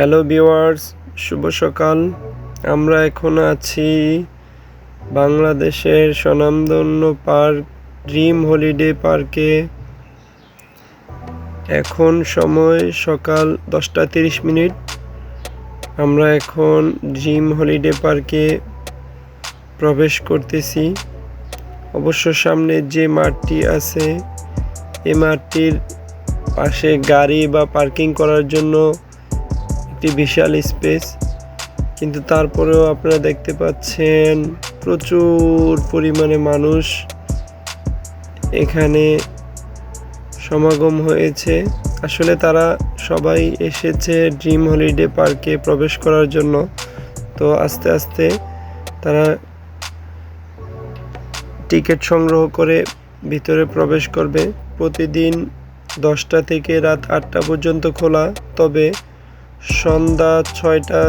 Hello viewers শুভ সকাল। আমরা এখন আছি বাংলাদেশের স্বনামধন্য পার্ক ড্রিম হলিডে পার্কে এখন সময় সকাল দশটা তিরিশ মিনিট। আমরা এখন ড্রিম হলিডে পার্কে প্রবেশ করতেছি। অবশ্য সামনে যে মাঠটি আছে এই মাঠটির পাশে গাড়ি বা পার্কিং করার জন্য একটি বিশাল স্পেস কিন্তু তারপরেও আপনারা দেখতে পাচ্ছেন প্রচুর পরিমাণে মানুষ এখানে সমাগম হয়েছে। আসলে তারা সবাই এসেছে ড্রিম হলিডে পার্কে প্রবেশ করার জন্য। তো আস্তে আস্তে তারা টিকিট সংগ্রহ করে ভিতরে প্রবেশ করবে। প্রতিদিন দশটা থেকে রাত আটটা পর্যন্ত খোলা, তবে সন্ধ্যা ছয়টা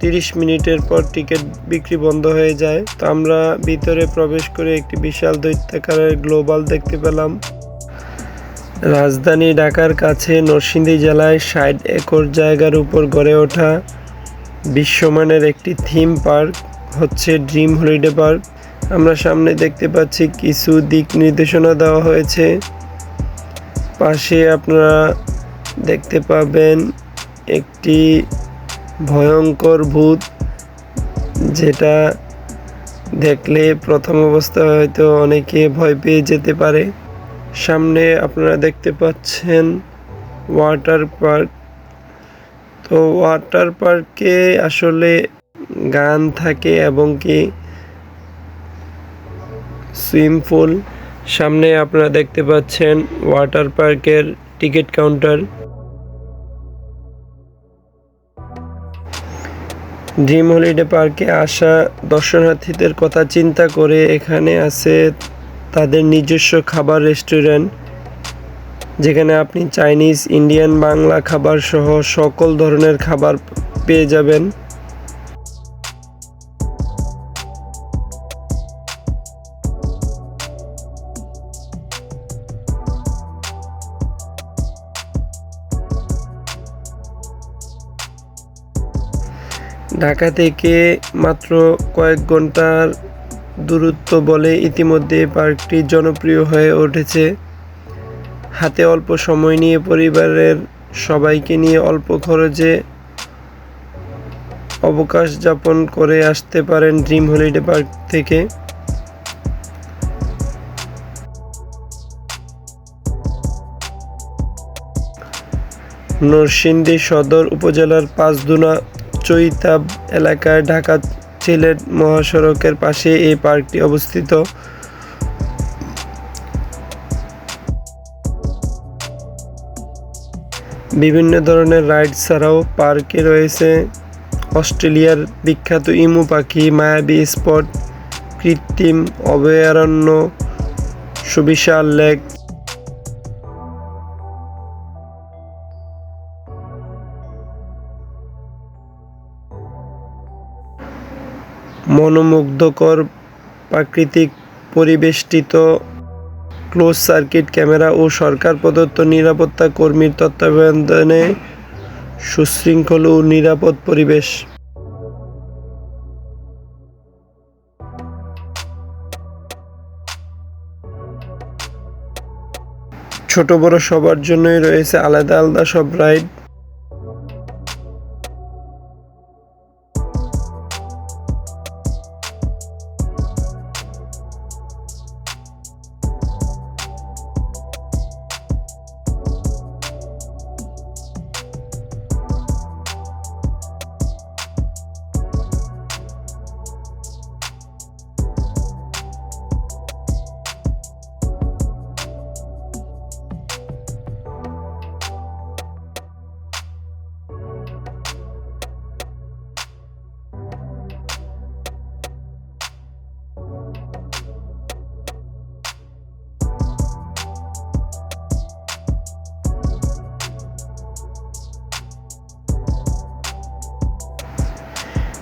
তিরিশ মিনিটের পর টিকিট বিক্রি বন্ধ হয়ে যায়। তো আমরা ভিতরে প্রবেশ করে একটি বিশাল দৈত্যাকারের গ্লোবাল দেখতে পেলাম। রাজধানী ঢাকার কাছে নরসিংদী জেলায় ষাট একর জায়গার উপর গড়ে ওঠা বিশ্বমানের একটি থিম পার্ক হচ্ছে ড্রিম হলিডে পার্ক। আমরা সামনে দেখতে পাচ্ছি কিছু দিক নির্দেশনা দেওয়া হয়েছে। পাশে আপনারা দেখতে পাবেন একটি ভয়ঙ্কর ভূত যেটা দেখলে প্রথম অবস্থায় হয়তো অনেকে ভয় পেয়ে যেতে পারে। সামনে আপনারা দেখতে পাচ্ছেন ওয়াটার পার্ক। তো ওয়াটার পার্কে আসলে গান থাকে এবং কি সুইমিং পুল। সামনে আপনারা দেখতে পাচ্ছেন ওয়াটার পার্কের টিকিট কাউন্টার। ড্রিম হলিডে পার্কে আসা দর্শনার্থীদের কথা চিন্তা করে এখানে আছে তাদের নিজস্ব খাবার রেস্টুরেন্ট, যেখানে আপনি চাইনিজ, ইন্ডিয়ান, বাংলা খাবার সহ সকল ধরনের খাবার পেয়ে যাবেন। ঢাকা থেকে মাত্র কয়েক ঘণ্টার দূরত্ব বলে ইতিমধ্যে পার্কটি জনপ্রিয় হয়ে উঠেছে। হাতে অল্প সময় নিয়ে পরিবারের সবাইকে নিয়ে অল্প খরচে অবকাশ যাপন করে আসতে পারেন ড্রিম হলিডে পার্ক থেকে। নরসিংদী সদর উপজেলার পাঁচদুনা চৈতাব এলাকায় ঢাকা সিলেট মহাসড়কের পাশে এই পার্কটি অবস্থিত। বিভিন্ন ধরনের রাইড ছাড়াও পার্কে রয়েছে অস্ট্রেলিয়ার বিখ্যাত ইমু পাখি, মায়াবী স্পট, কৃত্রিম অভয়ারণ্য, সুবিশাল লেক মনোমুগ্ধকর প্রাকৃতিক পরিবেষ্টিত ক্লোজ সার্কিট ক্যামেরা ও সরকার প্রদত্ত নিরাপত্তা কর্মীর তত্ত্বাবধানে সুশৃঙ্খল ও নিরাপদ পরিবেশ। ছোট বড় সবার জন্যই রয়েছে আলাদা আলাদা সব রাইড।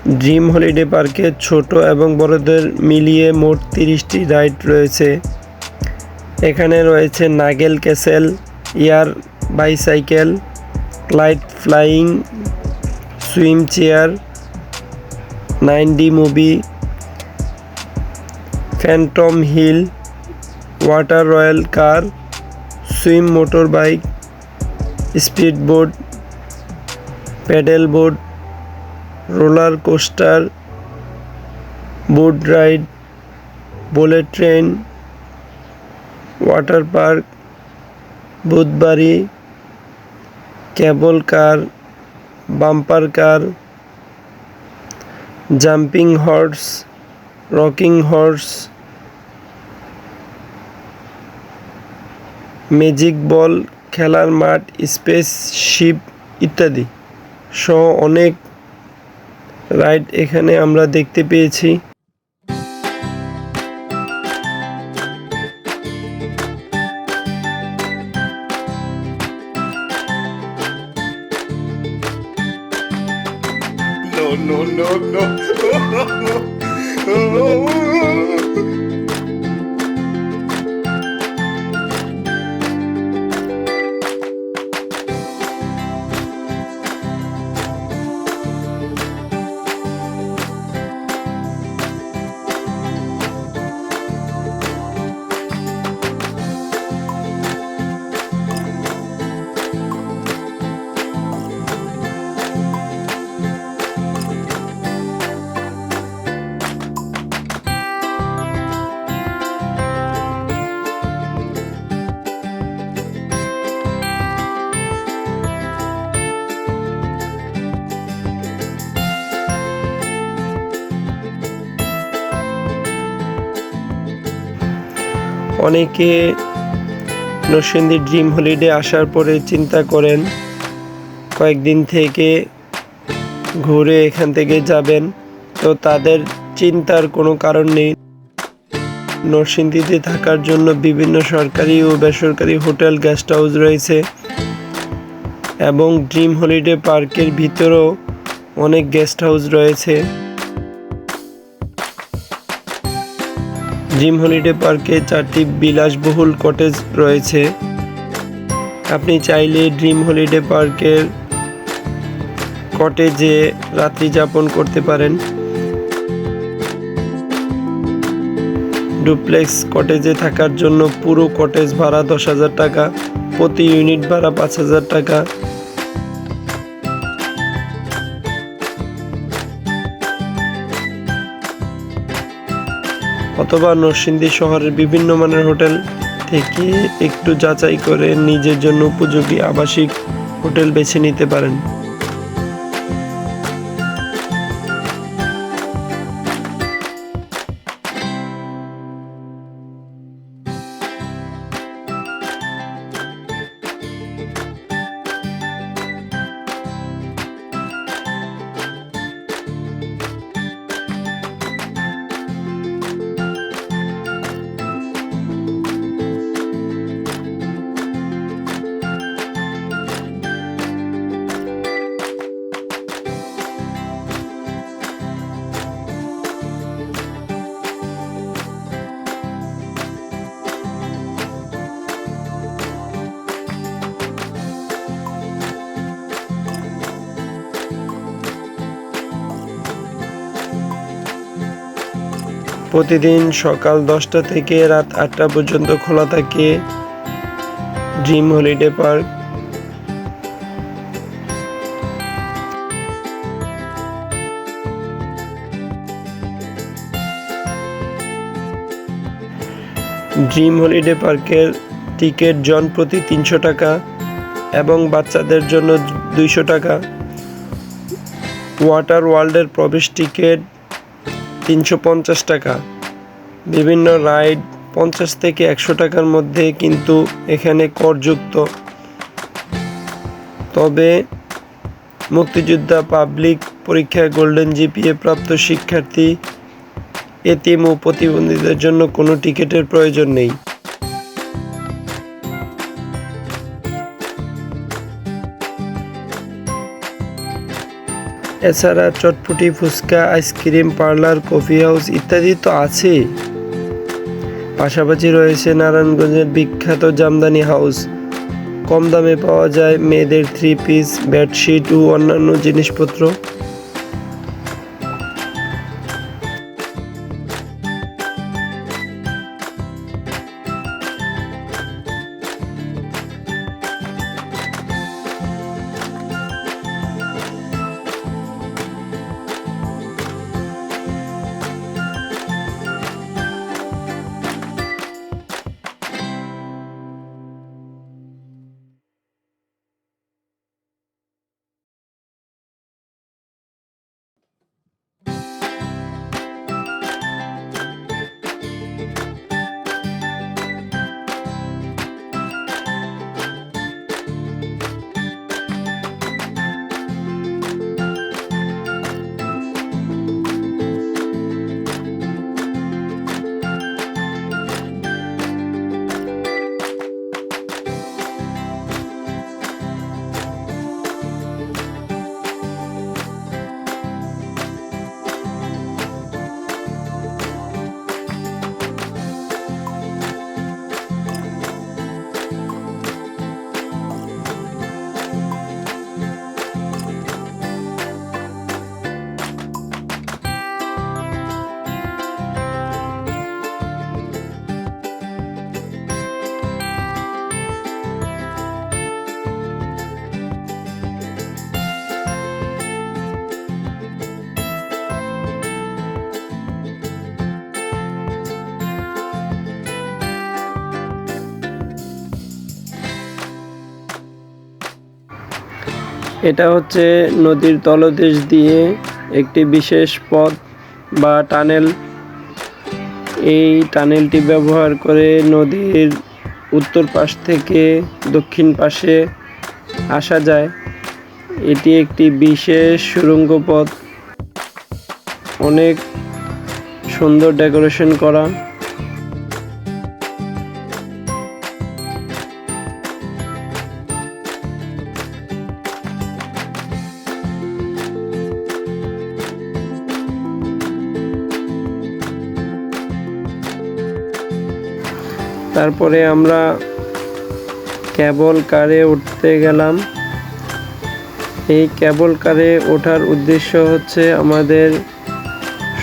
ড্রিম হলিডে পার্কে ছোট এবং বড়দের মিলিয়ে মোট তিরিশটি রাইড রয়েছে। এখানে রয়েছে নাগেল castle air bicycle, Clyde flying, swim chair nine D movie, phantom hill, water royal car, swim motor bike speed board paddle boat roller coaster, boat ride, bullet train, water park, বুধবাড়ি cable car, bumper car, jumping horse, rocking horse, magic ball, খেলার মাঠ space sheep ইত্যাদি সহ অনেক ride এখানে আমরা দেখতে পেয়েছি অনেকে নরসিংদী ড্রিম হলিডে আসার পরে চিন্তা করেন, কয়েকদিন থেকে ঘুরে এখান থেকে যাবেন। তো তাদের চিন্তার কোনো কারণ নেই। নরসিংদীতে থাকার জন্য বিভিন্ন সরকারি ও বেসরকারি হোটেল, গেস্ট হাউস রয়েছে এবং ড্রিম হলিডে পার্কের ভিতরেও অনেক গেস্ট হাউস রয়েছে। ড্রিম হলিডে পার্কে চারটি বিলাসবহুল কটেজ রয়েছে। আপনি চাইলে ড্রিম হলিডে পার্কের কটেজে রাত্রি যাপন করতে পারেন। ডুপ্লেক্স কটেজে থাকার জন্য পুরো কটেজ ভাড়া দশ হাজার টাকা, প্রতি ইউনিট ভাড়া পাঁচ হাজার টাকা। অথবা নরসিংদী শহরের বিভিন্ন মানের হোটেল থেকে একটু যাচাই করে নিজের জন্য উপযোগী আবাসিক হোটেল বেছে নিতে পারেন। প্রতিদিন সকাল দশটা থেকে রাত আটটা পর্যন্ত খোলা থাকে dream holiday park. Dream holiday পার্কের টিকিট জন প্রতি তিনশো টাকা এবং বাচ্চাদের জন্য দুইশো টাকা। ওয়াটার ওয়ার্ল্ডের প্রবেশ টিকিট তিনশো পঞ্চাশ টাকা। বিভিন্ন রাইড পঞ্চাশ থেকে একশো টাকার মধ্যে কিন্তু এখানে করযুক্ত। তবে মুক্তিযোদ্ধা পাবলিক পরীক্ষায় গোল্ডেন জিপিএ প্রাপ্ত শিক্ষার্থী এতিম ও প্রতিবন্ধীদের জন্য কোনো টিকিটের প্রয়োজন নেই। এছাড়া chotpoti, phuchka, ice cream, parlour, coffee house ইত্যাদি তো আছেই পাশাপাশি রয়েছে নারায়ণগঞ্জের বিখ্যাত জামদানি হাউস। কম দামে পাওয়া যায় মেয়েদের থ্রি পিস বেডশিট ও অন্যান্য জিনিসপত্র। এটা হচ্ছে নদীর তলদেশ দিয়ে একটি বিশেষ পথ বা টানেল। এই টানেলটি ব্যবহার করে নদীর উত্তর পাশ থেকে দক্ষিণ পাশে আসা যায়। এটি একটি বিশেষ সুড়ঙ্গ পথ। অনেক সুন্দর ডেকোরেশন করা। তারপরে আমরা ক্যাবল কারে উঠতে গেলাম। এই ক্যাবল কারে ওঠার উদ্দেশ্য হচ্ছে আমাদের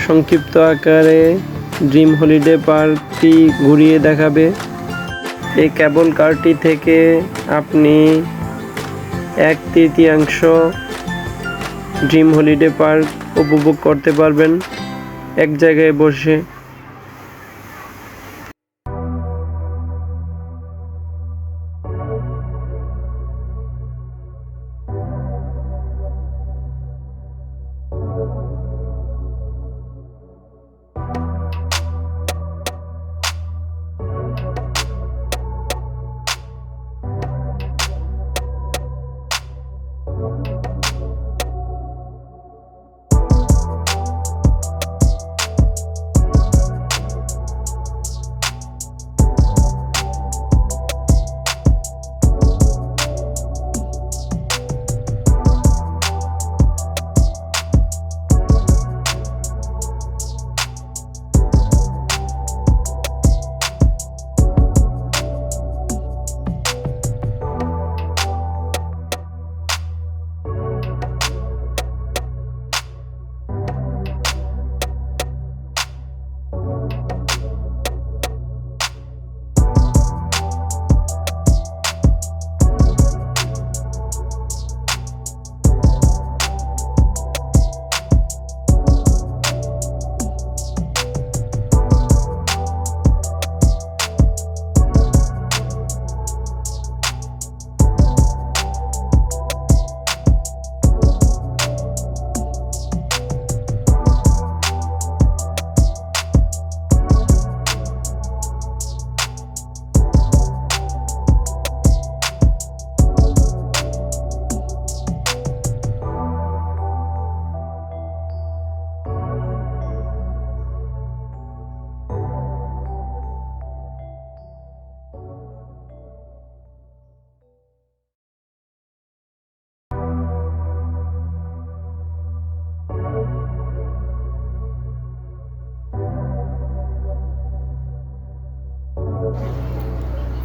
সংক্ষিপ্ত আকারে ড্রিম হলিডে পার্কটি ঘুরিয়ে দেখাবে। এই ক্যাবল কারটি থেকে আপনি এক তৃতীয়াংশ ড্রিম হলিডে পার্ক উপভোগ করতে পারবেন। এক জায়গায় বসে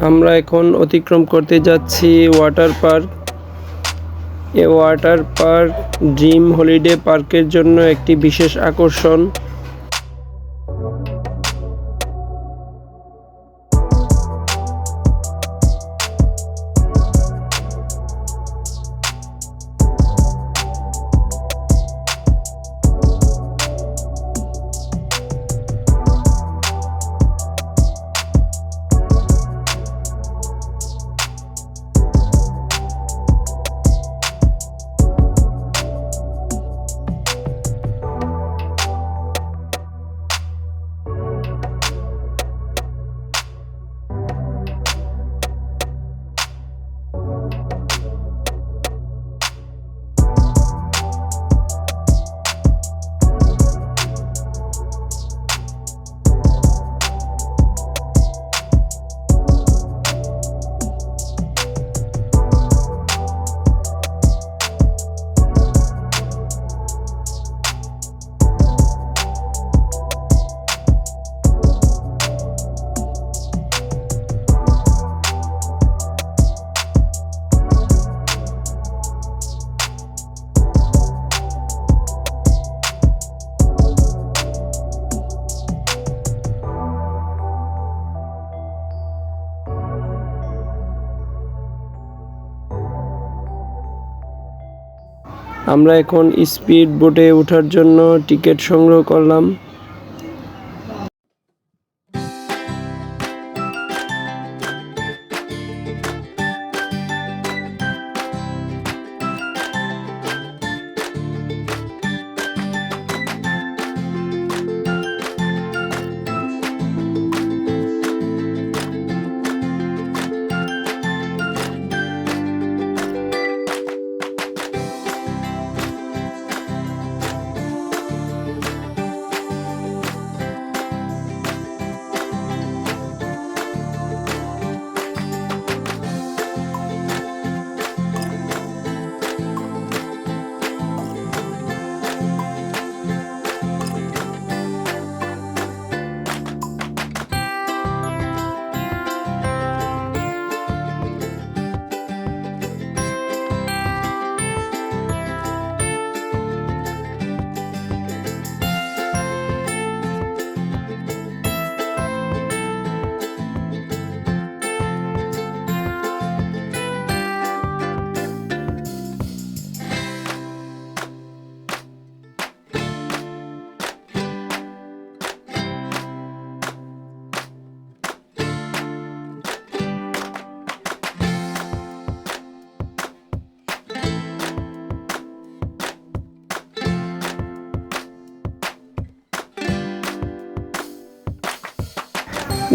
আমরা এখন অতিক্রম করতে যাচ্ছি ওয়াটার পার্ক। এ ওয়াটার পার্ক ড্রিম হলিডে পার্কের জন্য একটি বিশেষ আকর্ষণ। আমরা এখন স্পিড বোটে ওঠার জন্য টিকিট সংগ্রহ করলাম।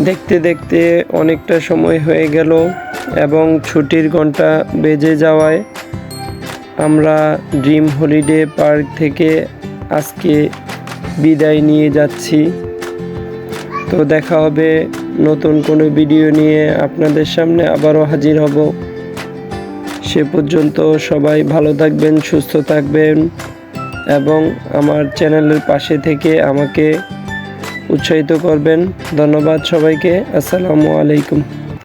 দেখতে দেখতে অনেকটা সময় হয়ে গেল এবং ছুটির ঘণ্টা বেজে যাওয়ায় আমরা ড্রিম হলিডে পার্ক থেকে আজকে বিদায় নিয়ে যাচ্ছি। তো দেখা হবে নতুন কোনো ভিডিও নিয়ে আপনাদের সামনে আবারও হাজির হব। সে পর্যন্ত সবাই ভালো থাকবেন, সুস্থ থাকবেন এবং আমার চ্যানেলের পাশে থেকে আমাকে উৎসাহিত করবেন। ধন্যবাদ সবাইকে। আসসালামু আলাইকুম।